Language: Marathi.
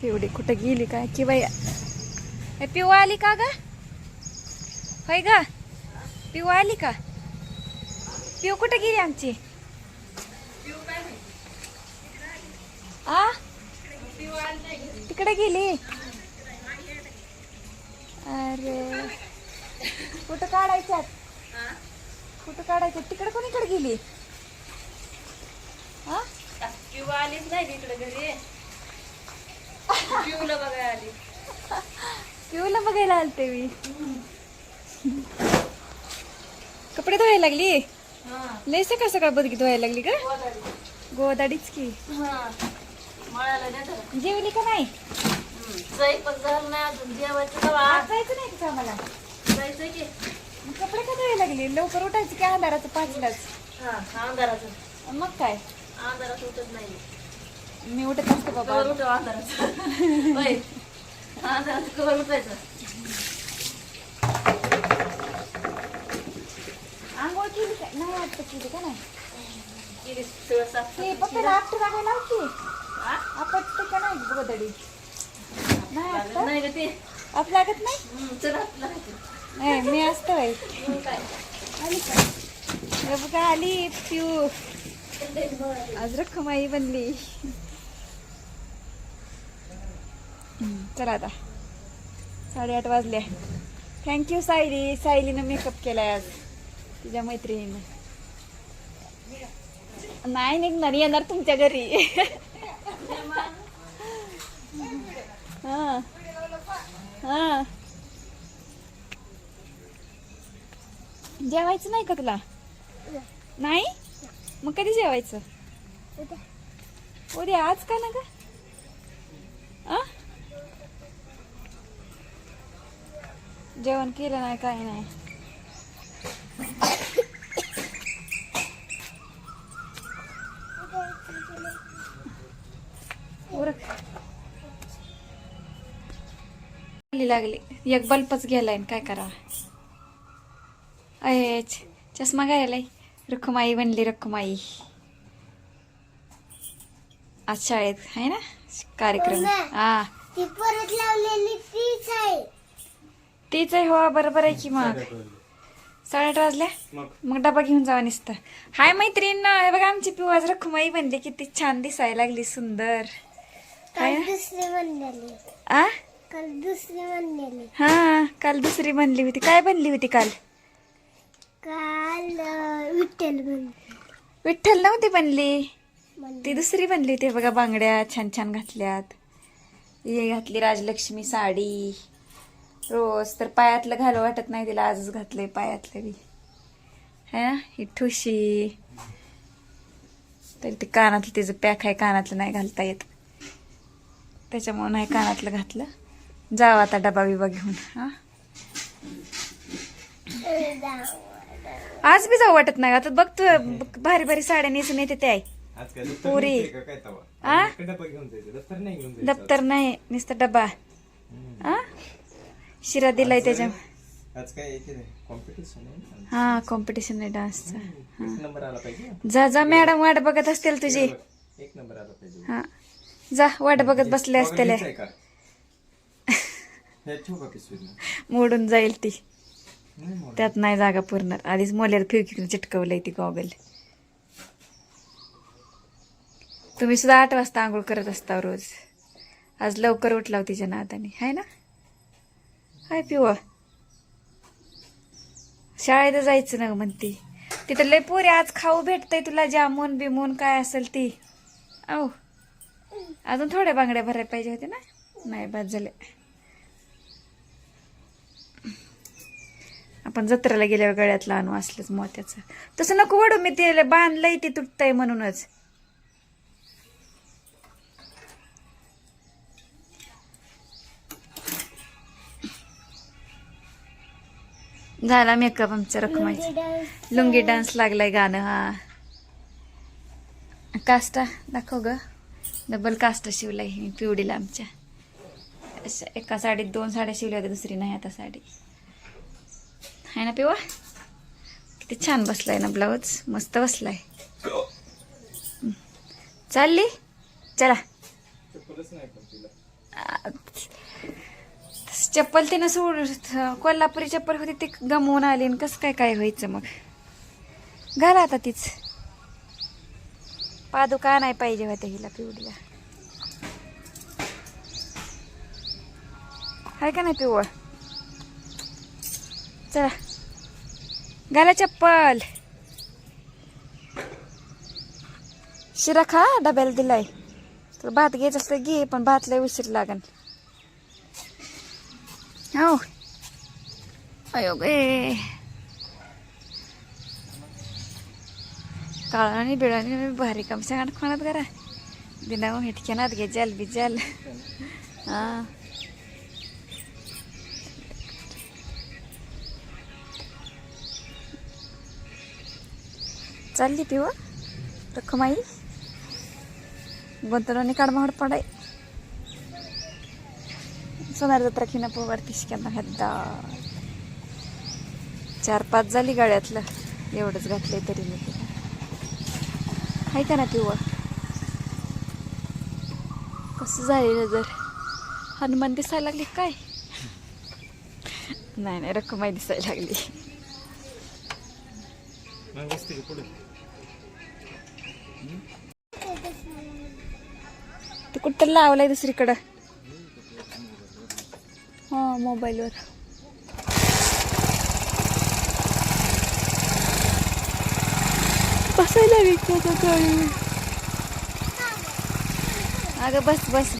पिवडी कुठं गेली काय? की बाई हे पिऊ आली का ग? होय ग? पिवळ आली का? पिऊ कुठं गेली आमची? आ? तिकडे गेली? अरे कुठं काढायच्यात? कुठं काढायच्यात? तिकडे कोणीकडे गेली? हा पिवळ आलीच नाही इकडे घरी. पिऊला बघायला आली. पिऊला बघायला आलते मी. कपडे धुवायला लागली? लय सकाळ सकाळ बदगी धुवायला लागली का? गोदाडी. गोदाडीच की. हा. जेवली का नाही? नाही जायचं का मला कपडे का धुवायला लागली? लवकर उठायची की अंधाराचं पाचलाच? हा अंधाराचं. मग काय? अंधारात उठत नाही. मी उठत असते बाबा. कवर उठव होय. कवर उठायचं आंघोळ केली का? नाही आता केली का नाही? सगळं साफ ते की? आपटते का नाही गोदडी नाही? नाही ग ते. आप लागत नाही? चल आपलं. नाही मी असतो बाई. काय? आली का? बघा आली पिऊ. आज रखमाई बनली. चला आता. साडेआठ वाजल्या थँक्यू सायली. सायलीनं मेकअप केलाय आज. तिच्या मैत्रिणीनं. नाही निघणार येणार तुमच्या घरी. हा. हा. जेवायचं नाही का तुला? नाही? मग कधी जेवायचं? उद्या आज का ना ग आ? जेवण केलं नाही काही नाही. लागली. एक बल्बच गेलाय काय करा अय छ- चष्मा घालाय रखमाई बनली रखमाई. आज शाळेत आहे ना? कार्यक्रम. हा ती परत लावलेली तीच आहे तीच आहे हो बरोबर आहे की मग? साडेआठ वाजल्या मग? डबा घेऊन जावा नुसतं. हाय मैत्रीण हे बघा आमची पिऊ आज रखमाई बनली किती छान दिसायला लागली सुंदर. काल काय? दुसरी बनलेली. आ? काल दुसरी बनलेली. हा काल दुसरी बनली होती. काय बनली होती काल? काल अं, विठ्ठल बनली. विठ्ठल नव्हती बनली? बनली. ती दुसरी बनली होती बघा बांगड्या छान छान घातल्यात. हे घातली राजलक्ष्मी साडी. रोज तर पायातलं घालू वाटत नाही तिला आजच घातलंय पायातलं बी. है ना? ही ठुशी. तर ते कानातलं तिचं पॅक आहे कानातलं नाही घालता येत. त्याच्यामुळे नाही कानातलं घातलं. जाव आता डबा बिबा घेऊन हा? आज बी जाऊ वाटत नाही. आता बघतो भारी भारी साड्या नेसून येते ते दप्तर पुरी. दप्तर नाही नुसतं डबा. आ? शिरा दिलाय त्याच्या. आज काय कॉम्पिटिशन आहे हा कॉम्पिटिशन आहे डान्सचा जा जा मॅडम वाट बघत असतील तुझी. एक नंबर आला पाहिजे. हा. जा वाट बघत बसले असतील. मोडून जाईल ती. त्यात नाही जागा पुरणार. आधीच मोल्याला फिवकिकून चिटकवलंय ती गॉगल तुम्ही सुद्धा आठ वाजता आंघोळ करत असता रोज. आज लवकर उठला हो तिच्या नादाने. हाय ना? काय पिवा शाळेत जायचं ना म्हणते. तिथं लय पोरी आज खाऊ भेटतंय तुला जामून बिमून काय असेल ती. औ. अजून थोड्या बांगड्या भरायला पाहिजे होते ना? नाही बाद झाले. आपण जत्रेला गेल्यावर गळ्यातलं आणू असलंच मोत्याचं. तसं नको वडू मी ते बांधलंय ते तुटतंय म्हणूनच. झाला मेकअप आमच्या रकमाचा लुंगी डान्स लागलाय गाणं हा. काष्टा दाखव ग. डबल काष्टा शिवलाय मी पिवडीला आमच्या. अशा एका साडीत दोन साड्या शिवल्या होत्या दुसरी नाही आता साडी. आहे ना पिवा? किती छान बसलाय ना ब्लाऊज मस्त बसलाय. चालली? चला चप्पलच नाही पण तिला चप्पल तिनं सोड कोल्हापुरी चप्पल होती ती गमवून आली आणि कसं काय काय व्हायचं मग? घाला आता तीच. पादुका नाही पाहिजे होत्या हिला पिवडीला. आहे का नाही पिवळ? चला. घाला चप्पल. शिरा खा डब्याला दिलाय. तर भात घ्यायचं असलं घे पण भात हो अयो गे काळाने बिळाने भारी काम सांगा खाण्यात करा दिना हिटक्यानात घे जाल बी जाल हां चालली ती पिव रखमाई गुंतवणी काढमाड पडाय सोनार जत्रा खिना पोवरती शिक्यांना हद्दा चार पाच झाली गाड्यातलं एवढंच घातलंय तरी मी तिला. आहे का ना पिवळ कसं झालेलं जर? हनुमान दिसायला लागली काय? नाही नाही रखमाई दिसायला लागली. का ते कुठं लावलंय दुसरीकडं. हा मोबाईलवर. बसायला विकत का अगं बस बस.